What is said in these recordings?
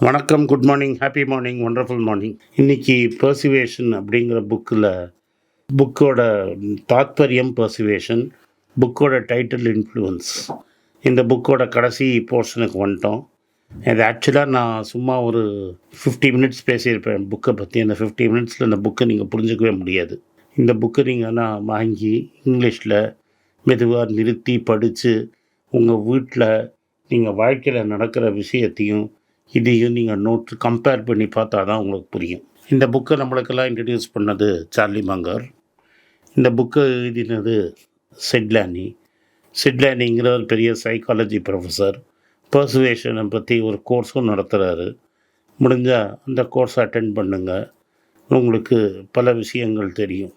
வணக்கம் good morning happy morning wonderful morning இன்னைக்கு persuasion அப்படிங்கிற புக்கில் புக்கோட தாத்பரியம் பர்சிவேஷன் புக்கோட டைட்டில் இன்ஃப்ளூயன்ஸ் இந்த புக்கோட கடைசி போர்ஷனுக்கு வந்துட்டோம். இது ஆக்சுவலாக நான் சும்மா ஒரு ஃபிஃப்டி மினிட்ஸ் பேசியிருப்பேன் புக்கை பற்றி அந்த ஃபிஃப்டி மினிட்ஸில் இந்த புக்கை நீங்கள் புரிஞ்சுக்கவே முடியாது. இந்த புக்கை நீங்கள் நான் வாங்கி இங்கிலீஷில் மெதுவாக நிறுத்தி படித்து உங்கள் வீட்டில் நீங்கள் வாழ்க்கையில் நடக்கிற விஷயத்தையும் இதையும் நீங்கள் நோட் கம்பேர் பண்ணி பார்த்தா தான் உங்களுக்கு புரியும். இந்த புக்கை நம்மளுக்கெல்லாம் இன்ட்ரடியூஸ் பண்ணது சார்லி மங்கர். இந்த புக்கை எழுதினது செட்லானி செட்லானிங்கிற ஒரு பெரிய சைக்காலஜி ப்ரொஃபஸர் பர்சுவேஷனை பற்றி ஒரு கோர்ஸும் நடத்துகிறாரு முடிஞ்சால் அந்த கோர்ஸ் அட்டென்ட் பண்ணுங்கள் உங்களுக்கு பல விஷயங்கள் தெரியும்.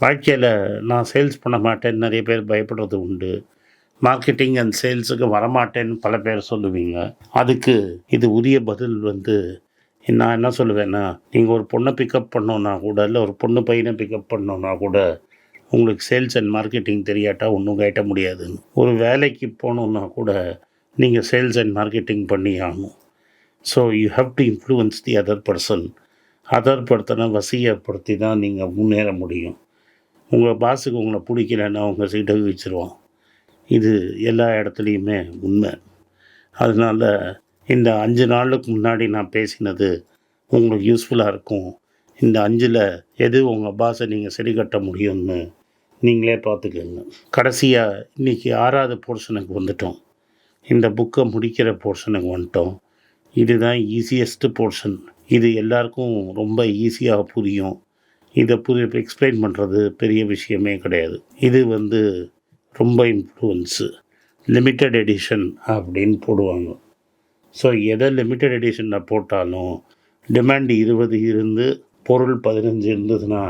வாழ்க்கையில் நான் சேல்ஸ் பண்ண மாட்டேன்னு நிறைய பேர் பயப்படுறது உண்டு. மார்க்கெட்டிங் அண்ட் சேல்ஸுக்கு வரமாட்டேன்னு பல பேர் சொல்லுவீங்க. அதுக்கு இது உரிய பதில் வந்து நான் என்ன சொல்லுவேன்னா நீங்கள் ஒரு பொண்ணை பிக்கப் பண்ணோன்னா கூட இல்லை ஒரு பொண்ணு பையனை பிக்கப் பண்ணோன்னா கூட உங்களுக்கு சேல்ஸ் அண்ட் மார்க்கெட்டிங் தெரியாட்டா ஒன்றும் கேட்ட முடியாதுங்க ஒரு வேலைக்கு போகணுன்னா கூட நீங்கள் சேல்ஸ் அண்ட் மார்க்கெட்டிங் பண்ணி ஆகணும். So you have to influence the other person other பர்சனை வசியப்படுத்தி தான் நீங்கள் முன்னேற முடியும். உங்கள் பாஸுக்கு உங்களை பிடிக்கலன்னா உங்கள் சீட்டை வச்சுருவான் இது எல்லா இடத்துலையுமே உண்மை. அதனால் இந்த அஞ்சு நாளுக்கு முன்னாடி நான் பேசினது உங்களுக்கு யூஸ்ஃபுல்லாக இருக்கும். இந்த அஞ்சில் எது உங்கள் பாஸை நீங்கள் சரி கட்ட முடியும்னு நீங்களே பார்த்துக்கோங்க. கடைசியாக இன்றைக்கி ஆறாவது போர்ஷனுக்கு வந்துட்டோம். இந்த புக்கை முடிக்கிற போர்ஷனுக்கு வந்துட்டோம். இதுதான் ஈஸியஸ்ட்டு போர்ஷன் இது எல்லாருக்கும் ரொம்ப ஈஸியாக புரியும். இதை புரிய எக்ஸ்பிளைன் பண்ணுறது பெரிய விஷயமே கிடையாது. இது வந்து ரொம்ப இன்ஃப்ளூயன்ஸு லிமிட்டட் எடிஷன் அப்படின்னு போடுவாங்க. ஸோ எதை லிமிட்டட் எடிஷனில் போட்டாலும் டிமாண்ட் இருபது இருந்து பொருள் பதினஞ்சு இருந்ததுன்னா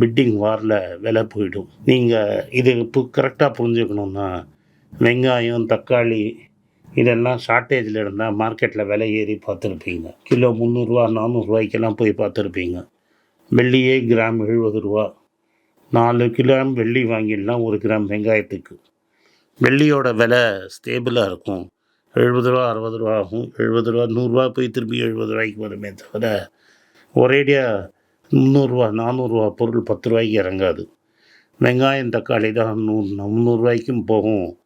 பிட்டிங் வாரில் விலை போயிடும். நீங்கள் இது இப்போ கரெக்டாக புரிஞ்சுக்கணுன்னா வெங்காயம் தக்காளி இதெல்லாம் ஷார்ட்டேஜில் இருந்தால் மார்க்கெட்டில் விலை ஏறி பார்த்துருப்பீங்க. கிலோ முந்நூறுரூவா நானூறுரூவாய்க்கெல்லாம் போய் பார்த்துருப்பீங்க. வெள்ளியே கிராம் எழுபது ரூபா. நாலு கிராம் வெள்ளி வாங்கிடலாம் ஒரு கிராம் வெங்காயத்துக்கு. வெள்ளியோட விலை ஸ்டேபிளாக இருக்கும். எழுபது ரூபா அறுபது ரூபா ஆகும். எழுபது ரூபா நூறுரூவா போய் திரும்பி எழுபது ரூபாய்க்கு வருமே தவிர ஒரேடியாக முந்நூறுரூவா நானூறுரூவா பொருள் பத்து ரூபாய்க்கு இறங்காது. வெங்காயம் தக்காளி தான் நூறு முந்நூறுரூவாய்க்கும் போகும்.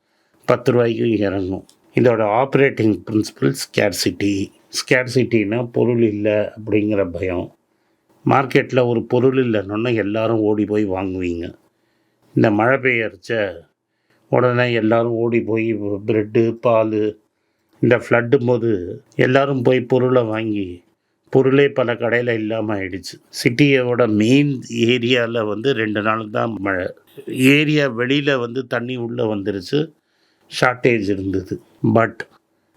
பத்து ரூபாய்க்கும் இறங்கும். இதோட ஆப்ரேட்டிங் பிரின்சிபல் ஸ்கேர்சிட்டி ஸ்கேர்சிட்டின்னா பொருள் இல்லை அப்படிங்கிற பயம். மார்க்கெட்டில் ஒரு பொருள் இல்லைன்னா எல்லோரும் ஓடி போய் வாங்குவீங்க. இந்த மழை பெய்யறச்ச உடனே எல்லோரும் ஓடி போய் ப்ரெட்டு பால் இந்த ஃப்ளட்டும் போது எல்லோரும் போய் பொருளை வாங்கி பொருளே பல கடையில் இல்லாமல் ஆயிடுச்சு. சிட்டியோட மெயின் ஏரியாவில் வந்து ரெண்டு நாள் தான் மழை. ஏரியா வெளியில் வந்து தண்ணி உள்ளே வந்துருச்சு. ஷார்ட்டேஜ் இருந்தது. பட்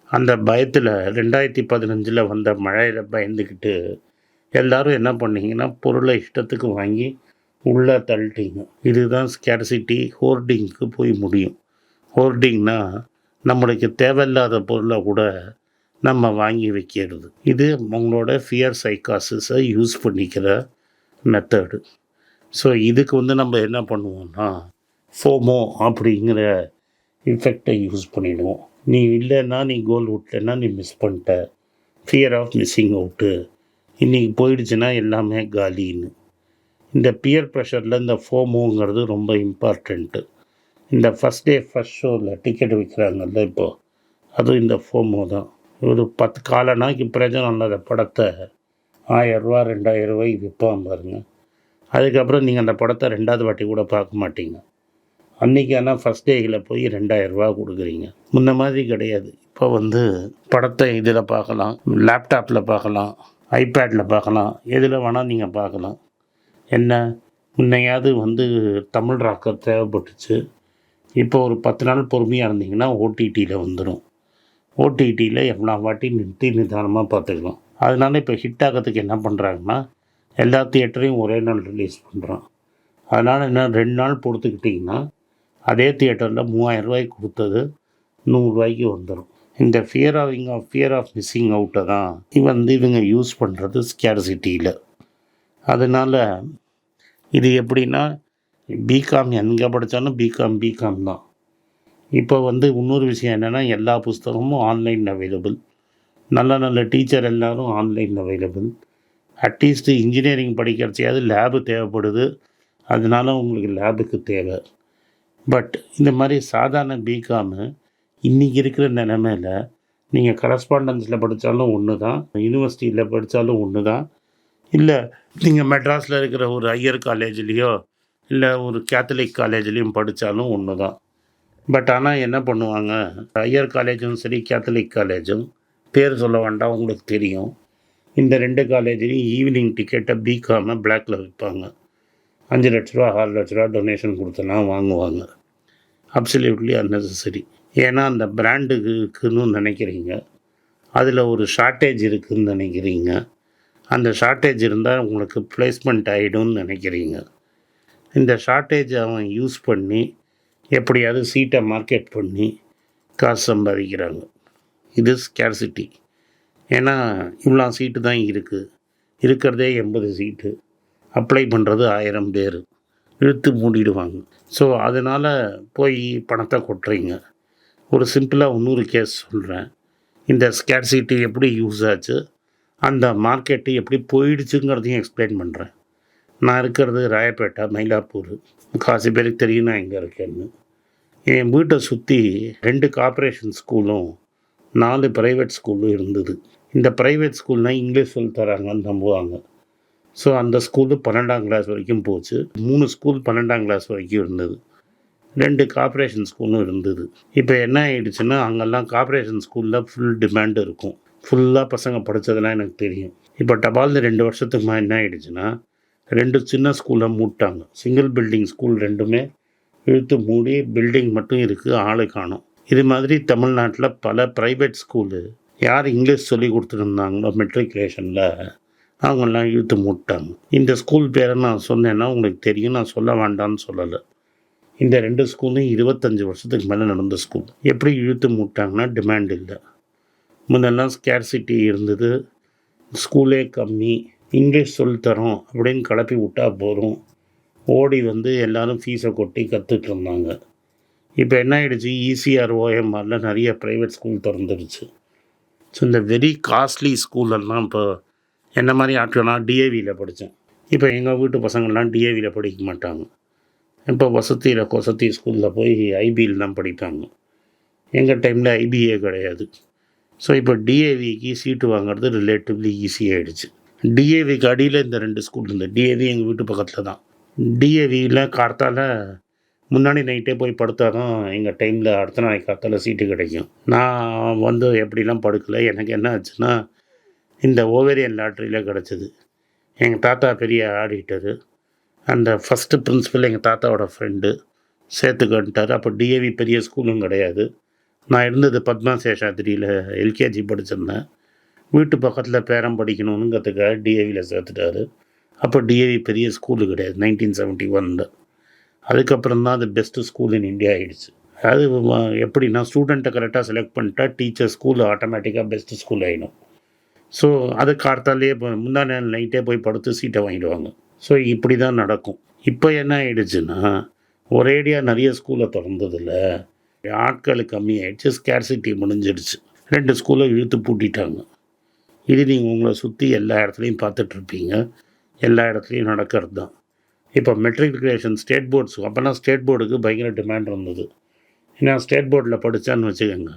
அந்த பயத்தில் ரெண்டாயிரத்தி பதினஞ்சில் வந்த மழையில் பயந்துக்கிட்டு எல்லாரும் என்ன பண்ணீங்கன்னா பொருளை இஷ்டத்துக்கு வாங்கி உள்ளே தள்ளிட்டீங்க. இதுதான் ஸ்கேர்சிட்டி ஹோர்டிங்க்கு போய் முடியும். ஹோர்டிங்னா நம்மளுக்கு தேவையில்லாத பொருளை கூட நம்ம வாங்கி வைக்கிறது. இது உங்களோட ஃபியர் சைக்காசிஸை யூஸ் பண்ணிக்கிற மெத்தடு ஸோ இதுக்கு வந்து நம்ம என்ன பண்ணுவோம்னா ஃபோமோ அப்படிங்கிற இஃபெக்டை யூஸ் பண்ணிடுவோம். நீ இல்லைன்னா நீ கோல் விட்டலைன்னா நீ மிஸ் பண்ணிட்ட. ஃபியர் ஆஃப் மிஸ்ஸிங் அவுட்டு இன்றைக்கி போயிடுச்சுன்னா எல்லாமே காலின்னு. இந்த பியர் ப்ரெஷரில் இந்த ஃபோமோங்கிறது ரொம்ப இம்பார்ட்டண்ட்டு இந்த ஃபஸ்ட் டே ஃபஸ்ட் ஷோவில் டிக்கெட் விற்கிறாங்கல்ல இப்போது அதுவும் இந்த ஃபோமோ தான். ஒரு பத்து காலனாக்கு பிரயோஜனம் இல்லாத படத்தை ஆயரூவா ரெண்டாயிரம் ரூபாய்க்கு விற்பான் பாருங்க. அதுக்கப்புறம் நீங்கள் அந்த படத்தை ரெண்டாவது வாட்டி கூட பார்க்க மாட்டீங்க. அன்றைக்கி ஆனால் ஃபஸ்ட் டேயில் போய் ரெண்டாயிரரூவா கொடுக்குறீங்க. முன்ன மாதிரி கிடையாது. இப்போ வந்து படத்தை இதில் பார்க்கலாம் லேப்டாப்பில் பார்க்கலாம் ஐபேடில் பார்க்கலாம். எதில் வேணால் நீங்கள் பார்க்கலாம். என்ன? முன்னையாவது வந்து தமிழ் ராக்கர் தேவைப்பட்டுச்சு. இப்போ ஒரு பத்து நாள் பொறுமையாக இருந்தீங்கன்னா ஓடிடியில் வந்துடும். ஓடிடியில் எவ்வளோ வாட்டி நிறுத்தி நிதானமாக பார்த்துக்கலாம். அதனால இப்போ ஹிட் ஆகிறதுக்கு என்ன பண்ணுறாங்கன்னா எல்லா தியேட்டரையும் ஒரே நாள் ரிலீஸ் பண்ணுறான் அதனால் என்ன? ரெண்டு நாள் பொறுத்துக்கிட்டிங்கன்னா அதே தியேட்டரில் மூவாயிரம் ரூபாய்க்கு கொடுத்தது நூறுரூவாய்க்கு வந்துடும். இந்த ஃபியர் ஆஃப் இங்க ஃபியர் ஆஃப் மிஸ்ஸிங் அவுட்டை தான் வந்து இவங்க யூஸ் பண்ணுறது ஸ்கேர்சிட்டியில் அதனால் இது எப்படின்னா பிகாம் எங்கே படித்தாலும் பிகாம் பிகாம் தான். இப்போ வந்து இன்னொரு விஷயம் என்னென்னா எல்லா புஸ்தகமும் ஆன்லைன் அவைலபிள் நல்ல நல்ல டீச்சர் எல்லோரும் online available at least engineering படிக்கிறச்சையாவது lab தேவைப்படுது. அதனால உங்களுக்கு லேபுக்கு தேவை. பட் இந்த மாதிரி சாதாரண பிகாமு இன்றைக்கி இருக்கிற நிலமையில நீங்கள் கரஸ்பாண்டன்ஸில் படித்தாலும் ஒன்று தான் யூனிவர்சிட்டியில் படித்தாலும் ஒன்று தான் இல்லை நீங்கள் மெட்ராஸில் இருக்கிற ஒரு ஐயர் காலேஜ்லேயோ இல்லை ஒரு கேத்தலிக் காலேஜ்லேயும் படித்தாலும் ஒன்று தான் பட் ஆனால் என்ன பண்ணுவாங்க? ஐயர் காலேஜும் சரி கேத்தலிக் காலேஜும் பேர் சொல்ல வேண்டாம் உங்களுக்கு தெரியும். இந்த ரெண்டு காலேஜ்லேயும் ஈவினிங் டிக்கெட்டை பிகாம பிளாக்ல விற்பாங்க. அஞ்சு லட்ச ரூபா ஆறு லட்ச ரூபா டொனேஷன் கொடுத்தனா வாங்குவாங்க. அப்சல்யூட்லி அன்னெசரி ஏன்னா அந்த பிராண்டுக்கு இருக்குன்னு நினைக்கிறீங்க. அதில் ஒரு ஷார்ட்டேஜ் இருக்குதுன்னு நினைக்கிறீங்க. அந்த ஷார்ட்டேஜ் இருந்தால் உங்களுக்கு ப்ளேஸ்மெண்ட் ஆகிடும்னு நினைக்கிறீங்க. இந்த ஷார்ட்டேஜ் அவன் யூஸ் பண்ணி எப்படியாவது சீட்டை மார்க்கெட் பண்ணி காசு சம்பாதிக்கிறாங்க. இது ஸ்கேர்சிட்டி ஏன்னா இவ்வளோ சீட்டு தான் இருக்குது இருக்கிறதே எண்பது சீட்டு. அப்ளை பண்ணுறது ஆயிரம் பேர். இழுத்து மூடிடுவாங்க. ஸோ அதனால் போய் பணத்தை கொட்டுறீங்க. ஒரு சிம்பிளாக இன்னொரு கேஸ் சொல்கிறேன் இந்த ஸ்கேட்சிட்டி எப்படி யூஸ் ஆச்சு அந்த மார்க்கெட்டு எப்படி போயிடுச்சுங்கிறதையும் எக்ஸ்பிளைன் பண்ணுறேன் நான் இருக்கிறது ராயப்பேட்டை மயிலாப்பூர். காசி பேருக்கு தெரியும் நான் எங்கே இருக்கேன்னு. என் வீட்டை சுற்றி ரெண்டு கார்ப்பரேஷன் ஸ்கூலும் நாலு ப்ரைவேட் ஸ்கூலும் இருந்தது. இந்த ப்ரைவேட் ஸ்கூல்னால் இங்கிலீஷ் சொல்லி தராங்கன்னு நம்புவாங்க. ஸோ அந்த ஸ்கூலு பன்னெண்டாம் கிளாஸ் வரைக்கும் போச்சு. மூணு ஸ்கூல் பன்னெண்டாம் கிளாஸ் வரைக்கும் இருந்தது. ரெண்டு கார்ப்பரேஷன் ஸ்கூலும் இருந்தது. இப்போ என்ன ஆகிடுச்சுன்னா அங்கெல்லாம் கார்ப்பரேஷன் ஸ்கூலில் ஃபுல் டிமாண்ட் இருக்கும். ஃபுல்லாக பசங்க படித்ததெல்லாம் எனக்கு தெரியும். இப்போ டபால்னு ரெண்டு வருஷத்துக்கு என்ன ஆகிடுச்சுன்னா ரெண்டு சின்ன ஸ்கூலை மூட்டாங்க. சிங்கிள் பில்டிங் ஸ்கூல் ரெண்டுமே இழுத்து மூடி பில்டிங் மட்டும் இருக்குது ஆளு காணும். இது மாதிரி தமிழ்நாட்டில் பல ப்ரைவேட் ஸ்கூலு யார் இங்கிலீஷ் சொல்லி கொடுத்துருந்தாங்களோ மெட்ரிகுலேஷனில் அவங்கெல்லாம் இழுத்து மூட்டாங்க. இந்த ஸ்கூல் பேரை நான் சொன்னேன்னா உங்களுக்கு தெரியும் நான் சொல்ல வேண்டாம்னு சொல்லலை. இந்த ரெண்டு ஸ்கூலும் இருபத்தஞ்சி வருஷத்துக்கு மேலே நடந்த ஸ்கூல். எப்படி இழுத்து மூட்டாங்கன்னா டிமாண்ட் இல்லை. முன்னெல்லாம் ஸ்கேர்சிட்டி இருந்தது. ஸ்கூலே கம்மி. இங்கிலீஷ் சொல்லித்தரோம் அப்படின்னு கிளப்பி விட்டா போதும். ஓடி வந்து எல்லோரும் ஃபீஸை கொட்டி கற்றுட்டு இருந்தாங்க. இப்போ என்ன ஆகிடுச்சு E ஈசிஆர் ஓஎம்ஆரில் நிறைய ப்ரைவேட் ஸ்கூல் திறந்துடுச்சு ஸோ இந்த வெரி காஸ்ட்லி ஸ்கூலெல்லாம் இப்போ என்ன மாதிரி ஆட்கள்லாம் டிஏவியில் படித்தேன் இப்போ எங்கள் வீட்டு பசங்கள்லாம் டிஏவியில் படிக்க மாட்டாங்க. இப்போ வசதியில் கொசத்தி ஸ்கூலில் போய் ஐபியில் தான் படிப்பாங்க. எங்கள் டைமில் ஐபிஏ கிடையாது. ஸோ இப்போ டிஏவிக்கு சீட்டு வாங்குறது ரிலேட்டிவ்லி ஈஸியாகிடுச்சு டிஏவிக்கு அடியில் இந்த ரெண்டு ஸ்கூல் இருந்தது டிஏவி எங்கள் வீட்டு பக்கத்தில் தான். டிஏவியில் கார்த்தால் முன்னாடி நைட்டே போய் படுத்தா தான் எங்கள் டைமில் அடுத்த நாளைக்கு கார்த்தால சீட்டு கிடைக்கும். நான் வந்து எப்படிலாம் படுக்கலை எனக்கு என்ன ஆச்சுன்னா இந்த ஓவேரியன் லாட்ரியில் கிடச்சிது. எங்கள் தாத்தா பெரிய ஆடிட்டரு. அந்த ஃபஸ்ட்டு பிரின்ஸிபல் எங்கள் தாத்தாவோட ஃப்ரெண்டு சேர்த்துக்கிட்டார் அப்போ டிஏவி பெரிய ஸ்கூலும் கிடையாது. நான் இருந்தது பத்மா சேஷாத்திரியில் எல்கேஜி படிச்சிருந்தேன். வீட்டு பக்கத்தில் பேரம் படிக்கணுங்கிறதுக்காக டிஏவியில் சேர்த்துட்டாரு. அப்போ டிஏவி பெரிய ஸ்கூலு கிடையாது நைன்டீன் செவன்ட்டி ஒனில் அதுக்கப்புறம் தான் அது பெஸ்ட்டு ஸ்கூல் இன் இந்தியா ஆயிடுச்சு. அது எப்படின்னா ஸ்டூடெண்ட்டை கரெக்டாக செலக்ட் பண்ணிட்டா டீச்சர் ஸ்கூல் ஆட்டோமேட்டிக்காக பெஸ்ட்டு ஸ்கூல் ஆகிடும் ஸோ அது கார்த்தாலே முந்தா நேரம் நைட்டே போய் படுத்து சீட்டை வாங்கிடுவாங்க. ஸோ இப்படி தான் நடக்கும். இப்போ என்ன ஆயிடுச்சுன்னா ஒரேடியாக நிறைய ஸ்கூலை திறந்ததில் ஆட்கள் கம்மியாயிடுச்சு ஸ்கேர்சிட்டி முடிஞ்சிடுச்சு. ரெண்டு ஸ்கூலை இழுத்து பூட்டிட்டாங்க. இது நீங்கள் உங்களை சுற்றி எல்லா இடத்துலையும் பார்த்துட்ருப்பீங்க எல்லா இடத்துலையும் நடக்கிறது தான் இப்போ மெட்ரிகுலேஷன் ஸ்டேட் போர்ட்ஸ் அப்போனா ஸ்டேட் போர்டுக்கு பயங்கர டிமாண்ட் இருந்தது. ஏன்னா ஸ்டேட் போர்டில் படித்தான்னு வச்சுக்கோங்க.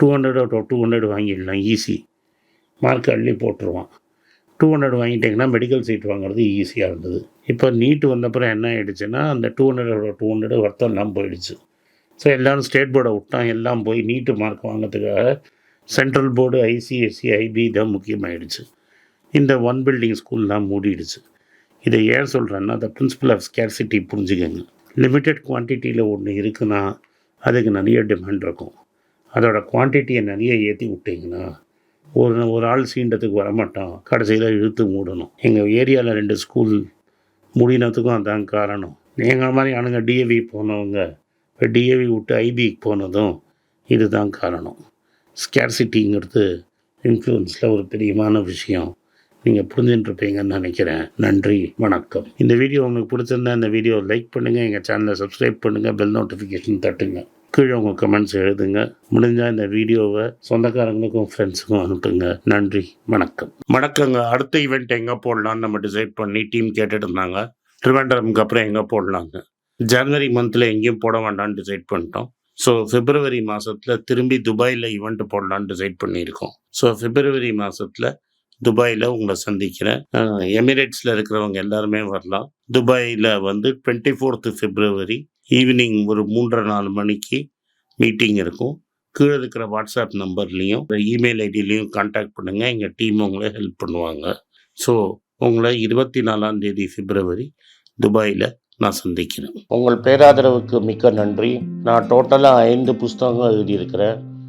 டூ ஹண்ட்ரட் டூ ஹண்ட்ரட் வாங்கிடலாம் ஈஸி மார்க் அள்ளி போட்டுருவான். டூ ஹண்ட்ரட் வாங்கிட்டிங்கன்னா மெடிக்கல் சீட் வாங்குறது ஈஸியாக இருந்தது. இப்போ நீட்டு வந்தப்புறம் என்ன ஆகிடுச்சுன்னா அந்த டூ ஹண்ட்ரட் டூ ஹண்ட்ரட் ஒர்த்தம் எல்லாம் போயிடுச்சு. ஸோ எல்லோரும் ஸ்டேட் போர்டை விட்டான் எல்லாம் போய் நீட்டு மார்க் வாங்கிறதுக்காக சென்ட்ரல் போர்டு ஐசிஎஸ்சி ஐபி தான் முக்கியமாகிடுச்சு இந்த ஒன் பில்டிங் ஸ்கூல்லாம் மூடிடுச்சு. இதை ஏன் சொல்கிறேன்னா த பிரின்சிபல் ஆஃப் ஸ்கேர்சிட்டி புரிஞ்சுக்கங்க. லிமிட்டெட் குவான்டிட்டியில் ஒன்று இருக்குன்னா அதுக்கு நிறைய டிமாண்ட் இருக்கும். அதோட குவான்டிட்டியை நிறைய ஏற்றி விட்டிங்கன்னா ஒரு ஒரு ஆள் சீண்டத்துக்கு வரமாட்டான். கடைசியில் இழுத்து மூடணும். எங்கள் ஏரியாவில் ரெண்டு ஸ்கூல் முடினத்துக்கும் அதான் காரணம். எங்கள் மாதிரி ஆளுங்க டிஏவி போனவங்க இப்போ டிஏவி விட்டு ஐபிக்கு போனதும் இதுதான் காரணம். ஸ்கேர்சிட்டிங்கிறது இன்ஃப்ளூயன்ஸில் ஒரு பெரியமான விஷயம். நீங்கள் புரிஞ்சுட்டுருப்பீங்கன்னு நினைக்கிறேன். நன்றி வணக்கம். இந்த வீடியோ உங்களுக்கு பிடிச்சிருந்தா இந்த வீடியோ லைக் பண்ணுங்கள் எங்கள் சேனலை சப்ஸ்கிரைப் பண்ணுங்கள் பெல் நோட்டிஃபிகேஷன் தட்டுங்க. கீழே உங்கள் கமெண்ட்ஸ் எழுதுங்க. முடிஞ்சால் இந்த வீடியோவை சொந்தக்காரங்களுக்கும் ஃப்ரெண்ட்ஸுக்கும் அனுப்புங்க. நன்றி வணக்கம். வணக்கங்க. அடுத்த ஈவெண்ட் எங்கே போடலான்னு நம்ம டிசைட் பண்ணி டீம் கேட்டுட்டு இருந்தாங்க. ட்ரிவாண்டரம்க்கு அப்புறம் எங்கே போடலாங்க ஜனவரி மந்தில் எங்கேயும் போட வேண்டாம்னு டிசைட் பண்ணிட்டோம். ஸோ பிப்ரவரி மாதத்தில் திரும்பி துபாயில் ஈவெண்ட் போடலான்னு டிசைட் பண்ணியிருக்கோம். ஸோ பிப்ரவரி மாதத்தில் துபாயில் உங்களை சந்திக்கிறேன். எமிரேட்ஸில் இருக்கிறவங்க எல்லாருமே வரலாம். துபாயில் வந்து டுவெண்ட்டி ஃபோர்த்து பிப்ரவரி ஈவினிங் ஒரு மூன்றரை நாலு மணிக்கு மீட்டிங் இருக்கும். கீழே இருக்கிற வாட்ஸ்அப் நம்பர்லேயும் இமெயில் ஐடியிலையும் காண்டாக்ட் பண்ணுங்கள் எங்கள் டீம் உங்களை ஹெல்ப் பண்ணுவாங்க. ஸோ உங்களை இருபத்தி நாலாம் தேதி பிப்ரவரி துபாயில் நான் சந்திக்கிறேன். உங்கள் பேராதரவுக்கு மிக்க நன்றி. நான் டோட்டலாக ஐந்து புஸ்தகங்கள் எழுதியிருக்கிறேன்.